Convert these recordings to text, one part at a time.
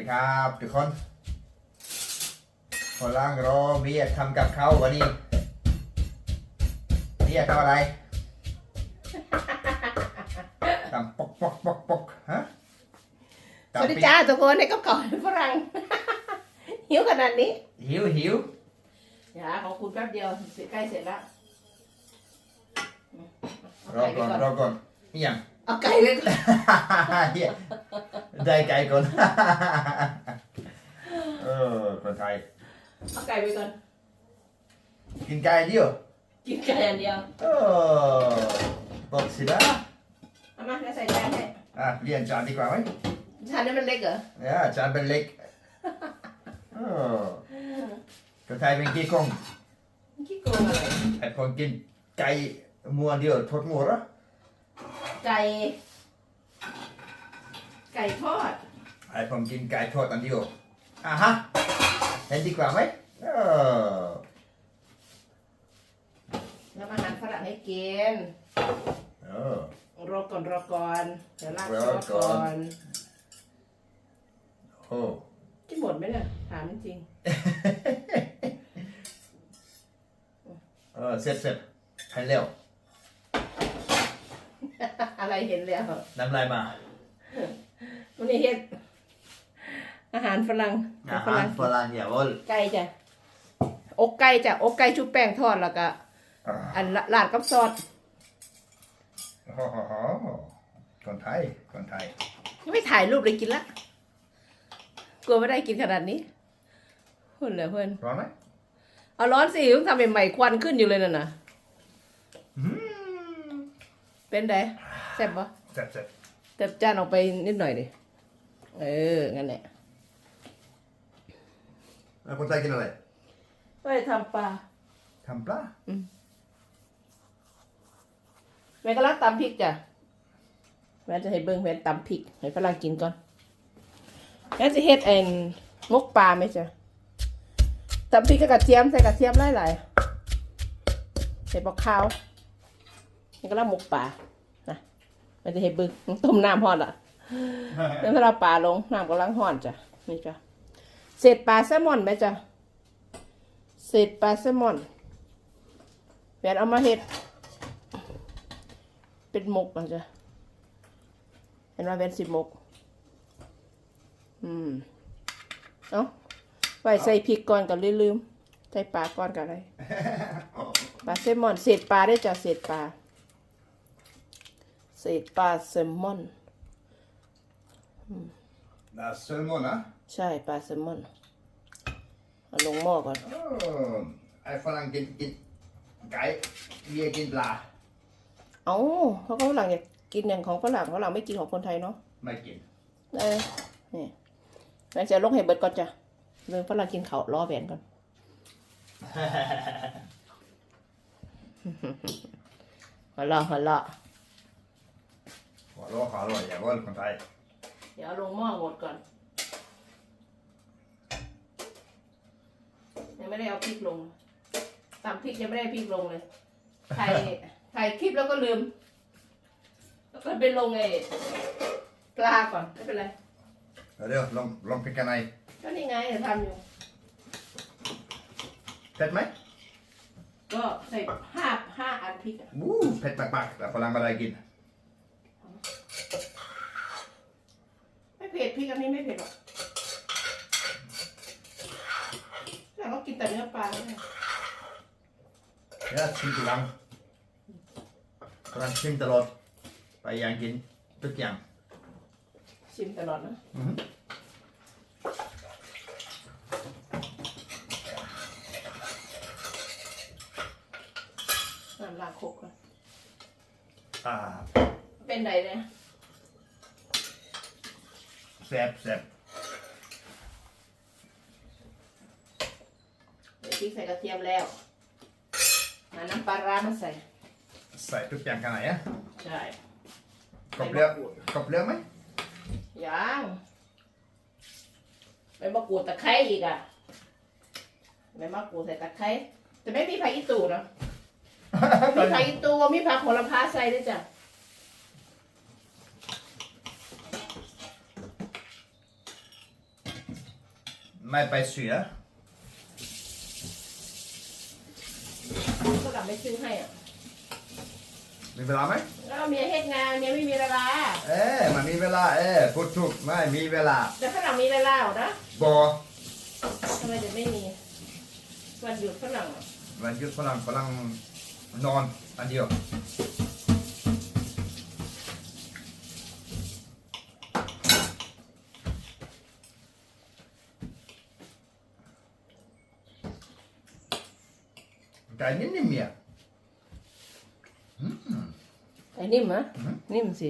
ดีครับทุกคนพลังรอเบียร์ทำกับเขาววันนี้เบียร์ทำอะไรทำปอกปอกปอกปอกฮะสวัสดีจ้าทุกคนในกับก่อนฝรั่งหิวขนาดนี้ หิวหิวอย่าของคุณแป๊บเดียวเสร็จใกล้เสร็จแล้วรอก่อนรอก่อนนี่ยังเอาไก่ไปก่อนเหี้ย ได้ไก่ก่อน เออคนไทย เอาไก่ไปก่อน กินไก่เดียวกินไก่อันเดียวเออบอกสินะเอามาแล้วใส่จานให้อะเรียนจานดีกว่าไหมจานนี้มันเล็กเหรอเนี่ยจานเป็นเล็กเออคนไทยเป็นกี่กงขี้โกงอะไรไอ้คนกินไก่มัวเดียวทดมัวเหรอไก่ ไก่ทอด ไอ้ผมกินไก่ทอดอันเดียวอะฮะเห็นดีกว่าไหมเออแล้วอาหารฝรั่งให้กินเออ รอก่อนรอก่อนเดี๋ยวลากรซออสก่ก่ออน นโอ้ กินหมดไหมเนี่ยถามจริงเออเสร็จเสร็จให้เร็ว ๆ อะไรเห็นแล้วน้ำลายมา วันนี้เฮ็ดอาหารฝรั่งอาฝหารรั่งฝรั่งอย่าว่าไก่จ้ะอกไก่จ้ะอกไก่ชุบแป้งทอดแล้วก็อ่าอันละลาดกับซอสโอ้โหคนไทยคนไทยยังไม่ถ่ายรูปเลยกินละกลัวไม่ได้กินขนาดนี้เพื่อนเหรอเพื่อนร้อนไหมเอาร้อนสิต้องทำใหม่ๆควันขึ้นอยู่เลยน่ะนะอืมเป็นไงแซ่บปะเสร็จเสร็จแต่จานออกไปนิดหน่อยดิ เออ งั้นแหละแล้วคนไทยกินอะไรไปทำปลาทำปลาแม่ก็รักตำพริกจ้ะแม่จะให้เบิ้งแม่ตำพริกให้ฝรั่งกินก่อนแม่จะเฮ็ดเอ็นมกปลาไหมจ้ะตำพริกกับกระเทียมใส่กระเทียมหลายๆใส่ปลาขาวนี่ก็รักมกปลานะแม่จะให้เบิ้งต้มน้ำฮอดอะ แล้วถ้าเราปลาลงน้ำกำลังฮอดจ้ะนี่จ้ะเศษปลาแซลมอนไหมจ้ะเศษปลาแซลมอนแม่เอามาเฮ็ด เป็นหมกอะจ้ะเห็นว่าเป็นสิบหมก อืมเอ้าไว้ใส่พริกก่อนก็ลืมๆใส่ปลาก่อนก็ได้ปลาแซลมอนเศษปลาได้จ้ะเศษปลาเศษปลาแซลมอน น่าเซลมอนนะใช่ปลาแซลมอนเอาลงหม้อก่อนเออไอ้ฝรั่งกินกินไก่เบียร์กินปลาเอ้าเพราะเขาฝรั่งอยากกินอย่างของฝรั่งฝรั่งไม่กินของคนไทยเนาะไม่กินเออนี่แม่จะลงให้เบิดก่อนจ้ะเรื่องฝรั่งกินเขาวรอแหวนก่อนหัวเราะหัวเราะหัวเราะขออร่อยอย่าว่าคนไทยเดี๋ยวเอาลงหม้อหมดก่อน ยังไม่ได้เอาพริกลงตำพริกยังไม่ได้พริกลงเลย ถ่ายถ่ายคลิปแล้วก็ลืม แล้วก็ไปลงไอ้ปลาก่อนไม่เป็นไร เดี๋ยวลองลองพริกกันในก็นี่ไงเดี๋ยวทำอยู่ เผ็ดไหมก็ใส่ห้าห้าอันพริกอะ วู้เผ็ดมากๆแต่ฝรั่งไม่ได้กิน ไม่ เผ็ดพริกอันนี้ไม่เผ็ดหรอกแต่เรากินแต่เนื้อปลาเนี่ยเนี่ยชิมทุกครั้งฝรั่งชิมตลอดไปอย่างกินทุกอย่าง ชิมตลอดนะอือฮึ น้ำลาโคกก่อนอ่าเป็นไรเนี่ย แซ่บแซ่บเดี๋ยวพริกใส่กระเทียมแล้วหาน้ำปลาร้ามาใส่ใส่ทุกอย่างกันไหนอะใช่กรอบเลือกกรอบเลือกไหมยังใบมะกรูดตะไคร้อีกอะใบมะกรูดใส่ตะไคร้แต่ไม่มีผักอีตูเนาะมีผักอีตูมีผักโหระพาใส่ด้วยจ้ะ ไม่ไปเสือฝรั่งไม่ซื้อให้อะมีเวลาไหมแล้วเมียเฮ็ดงานเมียไม่มีเวลาเอ๊ะมันมีเวลาเอ๊ะพูดถูกไม่มีเวลาแต่ฝรั่งมีเวลาเหรอนะบอทำไมจะไม่มี วันหยุดฝรั่งอะวันหยุดฝรั่งฝรั่งนอนอันเดียว ไก่นิ่มๆเนี่ยอืมไอ้นิ่มอะอืม นิ่มสิ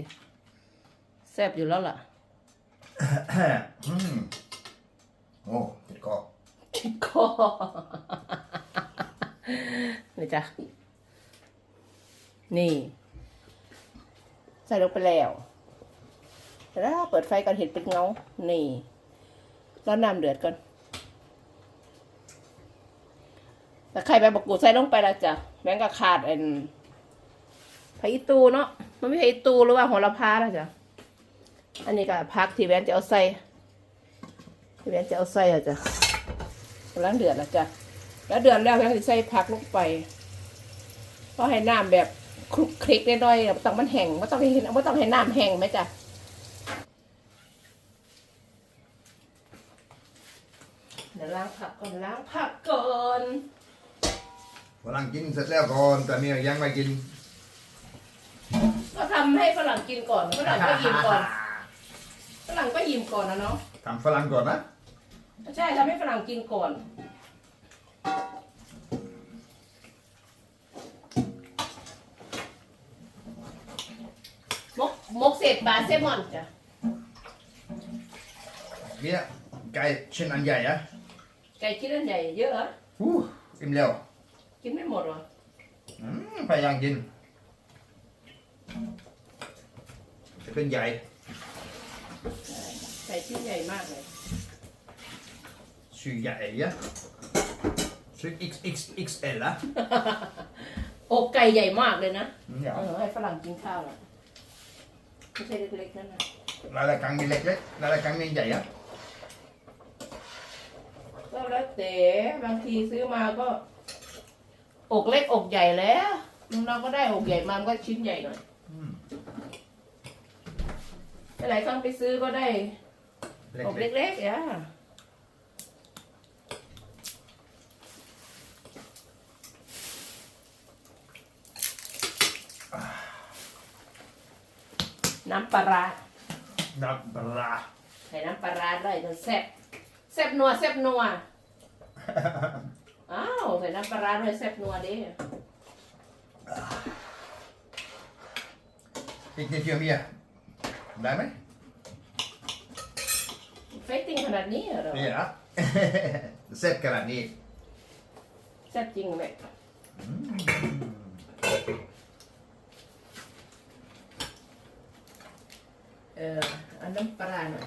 แซ่บอยู่แล้วล่ะ อืมโอ้ติดคอติดคอนี่จ้ะ นี่ ใส่ลงไปแล้วแล้วเปิดไฟก่อนเห็นเป็นเงา นี่แล้วน้ำเดือดก่อน แต่ไข่ใบมะกรูดใส่ลงไปแล้วจ้ะแมงก็ขาดอันผักอีตูเนาะมันไม่ใช่อีตูหรือว่าโหระพาแล้วจ้ะอันนี้ก็พักที่แวนจะเอาใส่ที่แวนจะเอาใส่อะจ้ะกำลังเดือดแล้วจ้ะแล้วเดือดแล้วแวนจะใส่ผักลงไปเพราะให้น้ำแบบคลุกคลิกน้อยๆไม่ต้องมันแห้งไม่ต้องให้ไม่ต้องให้น้ำแห้งไหมจ้ะเดี๋ยวล้างผักก่อนล้างผักก่อน ฝรั่งกินเสร็จแล้วก่อนแต่เมียยังไม่กินก็ทำให้ฝรั่งกินก่อนฝรั่งก็อิ่มก่อนฝรั่งก็อิ่มก่อนนะเนาะทำฝรั่งก่อนนะใช่ทำให้ฝรั่งกินก่อน มกมกเศษปลาเซลมอนจ้ะเนี่ยไก่ชิ้นอันใหญ่อะไก่ชิ้นอันใหญ่เยอะเหรออู้อิ่มแล้ว กินไม่หมดเหรออืมพยายามกินจะเป็นใหญ่ไก่ชิ้นใหญ่มากเลยชื่อใหญ่อะชื่อ XXXL อะอกไก่ใหญ่มากเลยนะเนี่ยเออให้ฝรั่งกินข้าวอะไม่ใช่เล็กๆนั่นนะหลายๆครั้งมีเล็กๆหลายๆครั้งมีใหญ่อะก็แล้วแต่บางทีซื้อมาก็ อกเล็กอกใหญ่แล้วเราก็ได้อกใหญ่มามันก็ชิ้นใหญ่หน่อยอืมหลายครั้งไปซื้อก็ได้เล็อกกเล็กๆอะน้ำปลาร้าๆน้ำปลาใส่น้ำปลาร้าด้วยจนแซ่บแซ่บนัวแซ่บนัว อ้าวใส่น้ำปลาร้าด้วยแซ่บนัวดิอีกนิดเดียวเมียได้ไหมไฟติ้งขนาดนี้เหรอนี่นะ เสร็จขนาดนี้แซ่บจริงไหมอืมเออเอาน้ำปลาหน่อย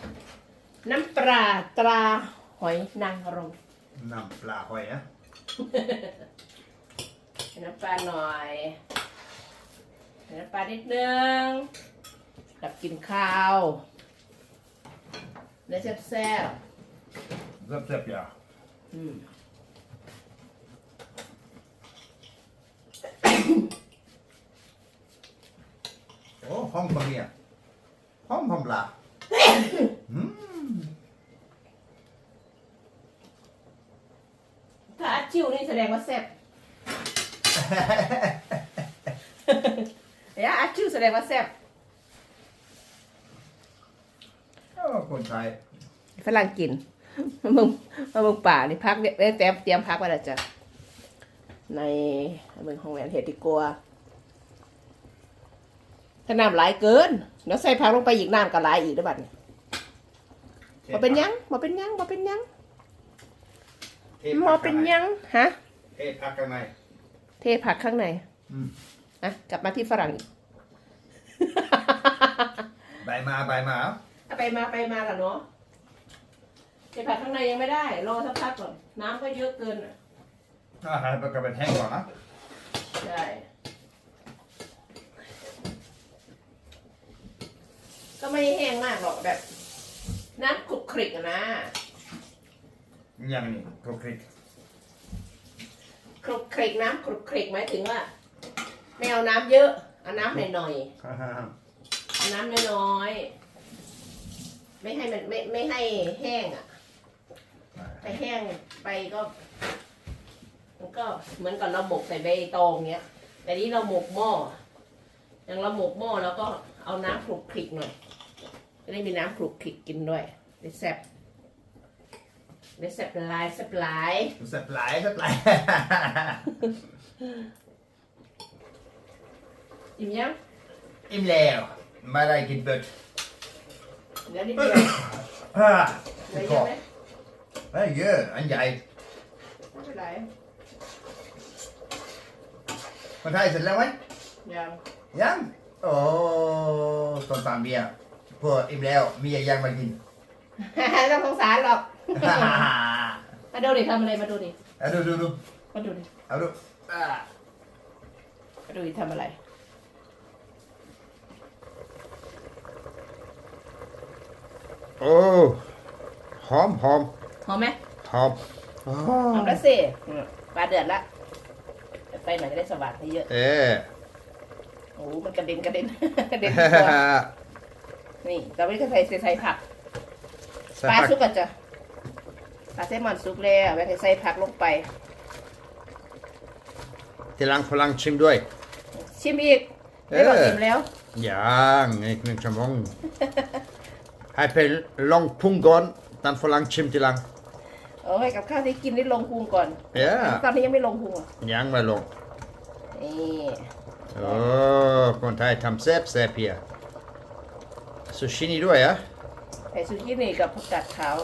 น้ำปลาตราหอยนางรมน้ำปลาหอยอะ ใส่น้ำปลาหน่อยใส่น้ำปลานิดนึงกับกินข้าวเนื้อแซ่บเจ็บๆอย่าๆอืมโอ้ห้องปลาเมียห้องห้องปลาอืม ถ้าอัดชิวนี่แสดงว่าแซ่บเดี๋ยอัดชิวแสดงว่าแซ่บโอ้คนไทยฝรั่งกินมาเบิ่งมาเบิ่งป่านี่พักเนี่ยเตรียมเตรียมพักไว้แล้วจ้ะในเบิ่งของแหวนเห็ดดีกว่าถ้าน้ำหลายเกินเดี๋ยวใส่พักลงไปอีกน้ำก็หลายอีกเด้บัดเนี้มาเป็นยังมาเป็นยังมาเป็นยัง ทมาเป็นหยังฮะเทพักกันไหนเทผักข้างในอืมอะกลับมาที่ฝรั่งอีก ใบมาใบมาเอาไปมาไปมาล่ะเนาะเทผักข้างในยังไม่ได้รอสักพักก่อนน้ำก็เยอะเกินอะอาหารมันก็เป็นแห้งก่อนนะใช่ก็ไม่แห้งมากหรอกแบบน้ำคลุกคลิกอะนะ ยังนี่ครกคริกคลุกคลิกน้ำคลุกคลิกหมายถึงว่าไม่เอาน้ำเยอะเอาน้ำหน่อยๆเอาน้ำน้อยๆไม่ให้มันไม่ไม่ให้แห้งอะไปแห้งไปก็มันก็เหมือนกับเราหมกใส่ใบตองเนี้ย แต่นี้เราหมกหม้ออย่างเราหมกหม้อแล้วก็เอาน้ำคลุกคลิกหน่อยจะได้มีน้ำคลุกคลิกกินด้วยได้แซ่บ ได้แซ่บหลายแซ่บหลายสับหลายสับหลาย อิ่มยังอิ่มแล้วไม่ได้กินเบิดเดี๋ยวนิดเดียวอ่าเหลือเยอะไหมเฮ้ยเยอะอันใหญ่ไม่เป็นไรคนไทยเสร็จแล้วไหมยังยังโอ้ต้นตามเบียร์พวกอิ่มแล้วเมียยังมากิน ต้องสงสารหรอก มาดูดิทำอะไรมาดูดิเอาดูดูดูมาดูดิเอาดูอ่ามาดูดิทำอะไร โอ้หอมหอมหอมไหมหอมอ๋อหอมแล้วสิอืมปลาเดือดละเดี๋ยวไปหน่อยจะได้สว่างให้เยอะ เอ๊ะโอ้โหมันกระเด็นกระเด็นกระเด็นตัวนี่เราไม่ได้ใส่ใส่ผัก ปลาซุกกันจ้ะ ปลาเซลมอนซุกแล้วแม่ใส่ผักลงไป ทีหลังฝรั่งชิมด้วย ชิมอีกได้บอกเออชิมแล้วยังอีกหนึ่งชั่วโมง ให้ไปลองพุงก่อนตอนฝรั่งชิมทีหลังโอ้ยกับข้าวที่กินได้ลงพุงก่อนเอ๊ะตอนนี้ยังไม่ลงพุงอะยังไม่ลงนี่โอ้คนไทยทำแซ่บแซ่บเพียซูชินี่ด้วยเหรอะใส่ซูชินี่กับผักกาดขาว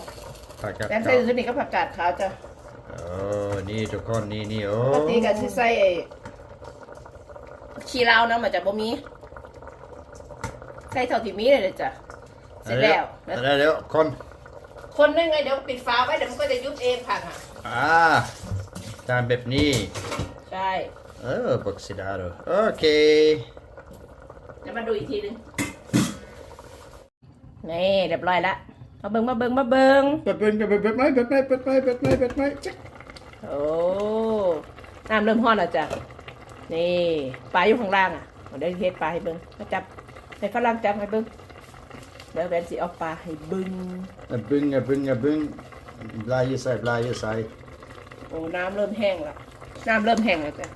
ผักกาดแล้ใส่ซูชินี่กับผักกาดขาวจ้ะโอ้นี่ทุกคนนี่นี่โอ้ปกติก็สิใส่ไอ้ขี้เหล้านะมันจะบ่มี ใส่เท่าที่มีเลยจ้ะเสร็จแล้วเดี๋ยวเดี๋ยวคนคนได้ไงเดี๋ยวปิดฝาไว้เดี๋ยวมันก็จะยุบเองผักอะอ่าตามแบบนี้ใช่เออบักซิดาโดโอเคเดี๋ยวมาดูอีกทีหนึงนี่เรียบร้อยละ มาเบิงมาเบิงมาเบิงเปิดเป็นเปิดเปิดไหมเปิดไหมเปิดไหมเปิดไหมเปิดไหมจ๊ะโอ้น้ำเริ่มห้อนแล้วจ้ะนี่ปลาอยู่ข้างล่างอะเอาได้เทศปลาให้เบิงมาจับในฝรั่งจับให้เบิงเดี๋ยวแวนสิเอาปลาให้เบิงอะบึ้งอะบึ้งอะบึ้งปลาอยู่ใส่ปลาอยู่ใส่โอ้น้ำเริ่มแห้งละน้ำเริ่มแห้งแล้วจ้ะ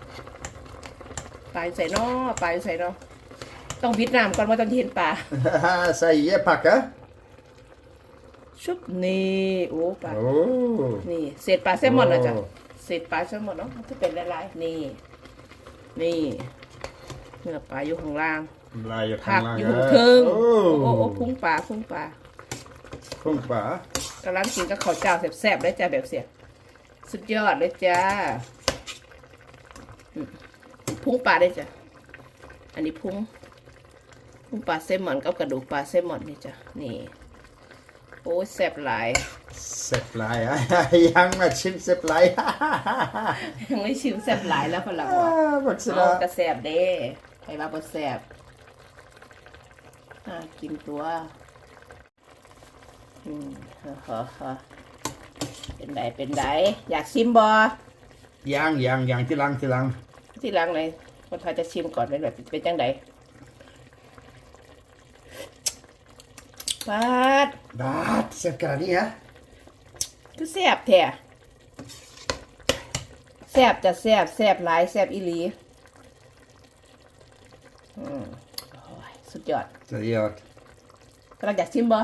ปลาอยู่ใส่นอปลาอยู่ใส่นอต้องวิดน้ำก่อนว่าต้องเห็นปลาใส่เยอะผักอะ ชุบนี่โอ้ปลาโอ้นี่เศษปลาแซลมอนนะจ๊ะเศษปลาแซลมอนเนาะมันจะเป็นลายๆนี่ นี่เนื้อปลาอยู่ข้างล่างปลาอยู่ผัข้างกล่างอยู่อะเทิงโอ้โอ้โอ้พุงปลาพุงปลาพุ่งปลากำลังกินกับข้าวเจ้าแซ่บๆเลยจ้าแบบเสียสุดยอดเลยจ้าอืมพุงปลาเลยจ้ะ อันนี้พุงพุงปลาแซลมอนกับกระดูกปลาแซลมอนนี่จ้ะ นี่ โอ้ยแซ่บหลายเสร็จปลายอะยังมาชิมเสร็จปลายยังไม่ชิมแซ่บหลายแล้วพลังอ่าว่าบักซิเอาดากระแสบเด้ใครว่าบ่แสบอ่ากินตัวอืมฮ่าฮ่าฮ่าเป็นไดเป็นไดอยากชิมบ่ยังยังยังที่หลังที่หลังที่หลังเลยคนไทยจะชิมก่อนเป็นแบบเป็นจังได ปาดบาดเสร็จขนาดนี้ฮะคือแสบแท้แสบจะแสบแสบหลายแสบอีหลีอืมโอ้ยสุดยอดสุดยอดกำลังอยากชิมบ่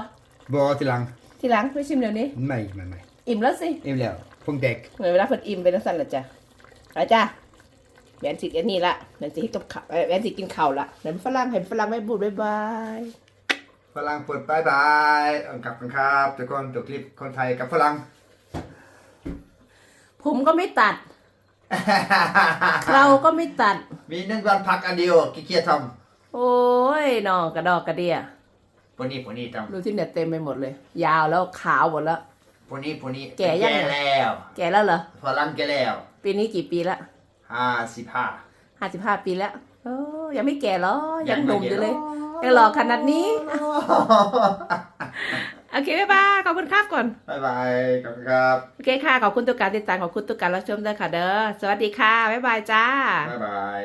บอที่หลังทีหลังไม่ชิมเดี๋ยวนี้ ไม่ไม่ไม่อิ่มแล้วสิอิ่มแล้วพุ่งเด็กเหมือนเวลาเพิ่นอิ่มไปแล้วสั่นละจ้ะไปจ้ะแหวนสิอันนี้ละแหวนสิให้กับข้าวเอ้ยแหวนสิกินข้าวละเห็นฝรั่งเห็นฝรั่งไม่บูดบ๊ายบาย ฝรั่งเปิดบายบายเอากลับกันครับทุกคนจบคลิปคนไทยกับฝรั่ง ผมก็ไม่ตัด เราก็ไม่ตัด มีหนึ่งวันพักอันเดียวขี้เกียจทโอ้ยนอกระดอกกระเดียำพวกนี้พวกนี้ทดูที่เนี่ยเต็มไปหมดเลย ยาวแล้วขาวหมดแล้วำพวกนี้พวกนี้แก่ยังแก่แล้ว แก่แล้วเหรอพลังแก่แล้ว ปีนี้กี่ปีละห้าสิบห้าห้าสิบห้าปีแล้วโอ้ ยังไม่แก่หรอ ยังหนุ่มอยู่เลยยังหล่อขนาดนี้ โอเคบ๊ายบายขอบคุณครับก่อนบ๊ายบายขอบคุณครับ โอเคค่ะ ขอบคุณทุกการติดตามขอบคุณทุกการรับชมด้วยค่ะเด้อ สวัสดีค่ะ บ๊ายบายจ้า บ๊ายบาย